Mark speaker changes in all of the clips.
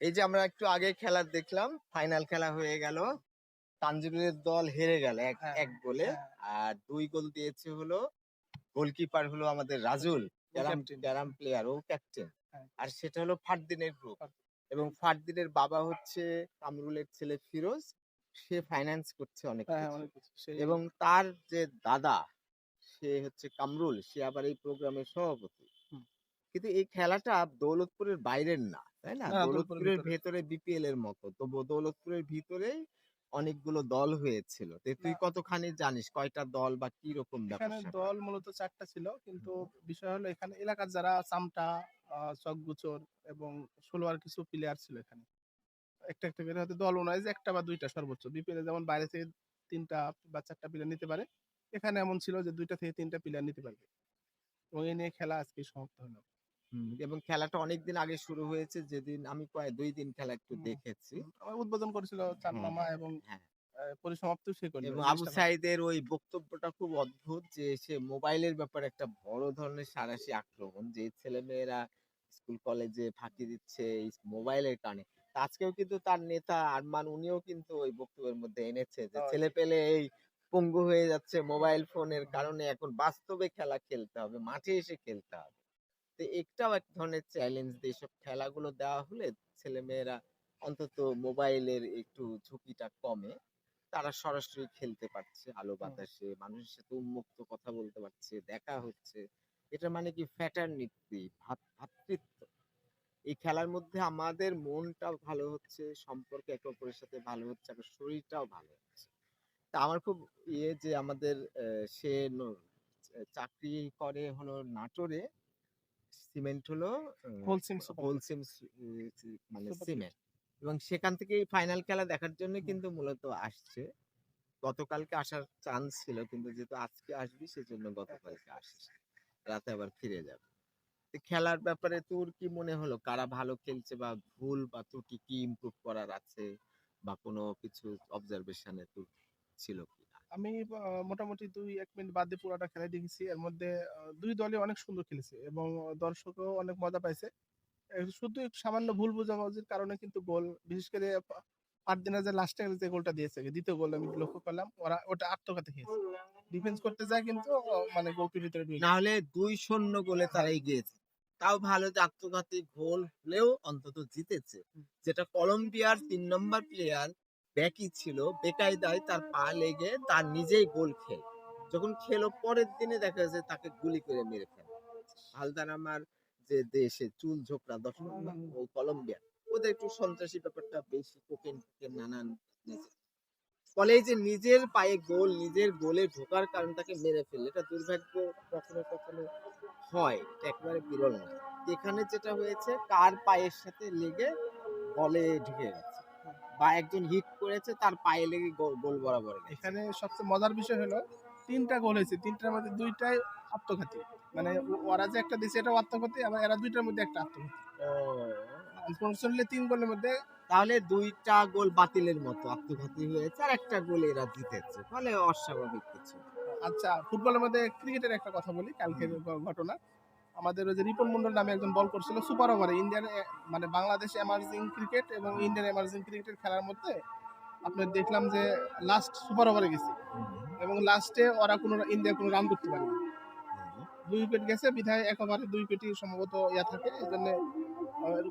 Speaker 1: এই যে আমরা একটু আগে খেলা দেখলাম ফাইনাল খেলা হয়ে গেল। তানজিবুরের দল হেরে গেল এক
Speaker 2: হ্যাঁ,
Speaker 1: এক গোলে।
Speaker 2: হ্যাঁ।
Speaker 1: আর দুই গোল দিয়েছে হলো গোলকিপার হলো আমাদের রাজুল ক্যারাম। প্লেয়ার ও ক্যাপ্টেন। আর সেটা হলো ফারদিনের গ্রুপ এবং ফারদিনের বাবা হচ্ছে কামরুলের ছেলে ফিরোজ। সে ফাইন্যান্স করছে অনেক
Speaker 2: হ্যাঁ,
Speaker 1: এবং তার যে দাদা সে হচ্ছে কামরুল। সে আবার এই প্রোগ্রামের সভাপতি। কিন্তু এই খেলাটা দৌলতপুরের বাইরের না তাই না?
Speaker 2: দৌলতপুরের ভেতরে।
Speaker 1: বিপিএল এর মতো। তো দৌলতপুরের ভিতরেই অনেকগুলো দল হয়েছিল। তুই কতখানি জানিস কয়টা দল বা কি রকম
Speaker 2: এখানে দল মূলত চারটা ছিল। কিন্তু বিষয় হলো এখানে এলাকার যারা চামটা চকগুচর এবং ষোলোয়ার কিছু প্লেয়ার ছিল এখানে। একটা একটা করে হয়তো দল অনুযায়ী একটা বা দুইটা সর্বোচ্চ। বিপিএল যেমন বাইরে থেকে তিনটা বা চারটা প্লেয়ার নিতে পারে। এখানে এমন ছিল যে দুইটা থেকে তিনটা প্লেয়ার নিতে পারবে। এবং এই নিয়ে খেলা আজকে সমাপ্ত হলো।
Speaker 1: এবং খেলাটা অনেকদিন আগে শুরু হয়েছে যেদিন আমি কয়েক দুই দিন খেলা একটু দেখেছি।
Speaker 2: উদ্বোধন করেছিল চান মামা এবং
Speaker 1: হ্যাঁ।
Speaker 2: আহ, পরিসমাপ্তিও সে করল
Speaker 1: এবং আবু সাইদের ওই বক্তব্যটা খুব অদ্ভুত যে সে মোবাইলের ব্যাপারে একটা বড় ধরনের সারাশি আক্রমণ যে ছেলেমেয়েরা স্কুল কলেজে ফাঁকি দিচ্ছে এই মোবাইলের কারণে। আজকেও কিন্তু তার নেতা আরমান উনিও কিন্তু ওই বক্তব্যের মধ্যে এনেছে যে
Speaker 2: হ্যাঁ,
Speaker 1: ছেলে পেলে এই পঙ্গু হয়ে যাচ্ছে মোবাইল ফোনের কারণে এখন বাস্তবে খেলা খেলতে হবে মাঠে এসে খেলতে হবে। তো একটাও এক ধরনের চ্যালেঞ্জ দিয়ে সব খেলাগুলো দেওয়া হলে ছেলেমেয়েরা অন্তত মোবাইলের একটু ঝুঁকিটা কমে। তারা সরাসরি খেলতে পারছে আলো বাতাসে মানুষের সাথে উন্মুক্ত কথা বলতে পারছে দেখা হচ্ছে। এটা মানে কি ফ্যাটার্নিটি ভাতৃত্ব। এই খেলার মধ্যে আমাদের মনটাও ভালো হচ্ছে সম্পর্ক একে অপরের সাথে ভালো হচ্ছে আর শরীরটাও ভালো হচ্ছে। তা আমার খুব ইয়ে যে আমাদের সে চাকরি করে হলো নাটোরে সিমেন্ট হলো
Speaker 2: হোলসিম
Speaker 1: হোলসিম মানে সিমেন্ট। এবং সেখান থেকে ফাইনাল খেলা দেখার জন্য কিন্তু মূলত আসছে। গতকালকে আসার চান্স ছিল কিন্তু যেহেতু আজকে আসবি সেজন্য গতকালকে আসছে রাতে আবার ফিরে যাবে। খেলার ব্যাপারে তোর কি মনে হলো? কারা ভালো খেলছে বা ভুল বা ত্রুটি কি ইমপ্রুভ করার আছে? বা কোনো কিছু অবজারভেশনে তোর ছিল কি?
Speaker 2: আমি মোটামুটি দুই এক মিনিট বাদ দিয়ে পুরোটা খেলা দেখেছি। এর মধ্যে দুই দলই অনেক সুন্দর খেলেছে এবং দর্শকও অনেক মজা পাইছে। শুধু সামান্য ভুল বোঝাবুঝির কারণে কিন্তু গোল বিশেষ করে দিনের যে লাস্টে যে গোলটা দিয়েছে দ্বিতীয় গোল আমি লক্ষ্য করলাম ওরা ওটা আত্মঘাতী খেয়েছে। ডিফেন্স করতে যায় কিন্তু মানে গোলটির ভিতরে
Speaker 1: না হলে দুই শূন্য গোলে তারা এগিয়েছে তাও ভালো যে আত্মঘাতী গোল হলেও অন্তত জিতেছে। যেটা কলম্বিয়ার তিন নম্বর প্লেয়ার ব্যাকি ছিল বেকায়দায় তার পা লেগে তার নিজেই গোল খেল যখন খেলো, পরের দিনে দেখা যাচ্ছে তাকে গুলি করে মেরে ফেলে হালদার আমার যে দেশে চুল ঝোকরা
Speaker 2: হুম।
Speaker 1: ওই কলম্বিয়া, ওদের একটু সন্ত্রাসী ব্যাপারটা বেশি কোকেন নানান জিনিস। ফলে যে নিজের পায়ে গোল, নিজের গোলে ঢোকার কারণ তাকে মেরে ফেললে, এটা দুর্ভাগ্য কখনো কখনো হয়, এটা একেবারে বিরল না এখানে যেটা হয়েছে, কার পায়ের সাথে লেগে বলে ঢুকে গেছে বা একজন হিট করেছে তার পায়ে লেগে গোল- বরাবর
Speaker 2: এখানে সবচেয়ে মজার বিষয় হলো তিনটা গোল হয়েছে। তিনটার মধ্যে দুইটাই আত্মঘাতী। মানে ওরা যে একটা দিছে এটা আত্মঘাতী আবার এরা দুইটার মধ্যে একটা আত্মঘাতী। আনফর্চুনেটলি তিন গোলের মধ্যে
Speaker 1: তাহলে দুইটা গোল বাতিলের মতো আত্মঘাতী হয়েছে আর একটা গোল এরা জিতেছে। ফলে অস্বাভাবিক কিছু।
Speaker 2: আচ্ছা ফুটবলের মধ্যে ক্রিকেটের একটা কথা বলি কালকের ঘটনা। আমাদের ওই যে রিপন মন্ডল নামে একজন বল করছিল সুপার ওভারে, ইন্ডিয়ান মানে বাংলাদেশ এমার্জিং ক্রিকেট এবং ইন্ডিয়ান এমার্জিং ক্রিকেটের খেলার মধ্যে আপনার দেখলাম যে লাস্ট সুপার ওভারে গেছে। এবং লাস্টে ওরা কোনো, ইন্ডিয়া কোনো রান করতে পারেনি। দুই উইকেট গেছে, বিধায় এক ওভারে দুই উইকেটই সম্ভবত ইয়া থাকে, এই জন্য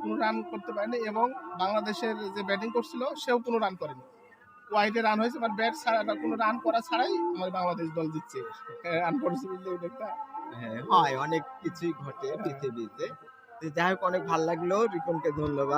Speaker 2: কোনো রান করতে পারেনি এবং বাংলাদেশের যে ব্যাটিং করছিল, সেও কোনো রান করেনি। ওয়াইডে রান হয়েছে বাট ব্যাট ছাড়া কোনো রান করা ছাড়াই আমাদের বাংলাদেশ দল জিতছে। আনফর্চুনেটলি এটা
Speaker 1: হ্যাঁ হয়। অনেক কিছুই ঘটে পৃথিবীতে। যাই হোক অনেক ভালো লাগল। রিপনকে ধন্যবাদ।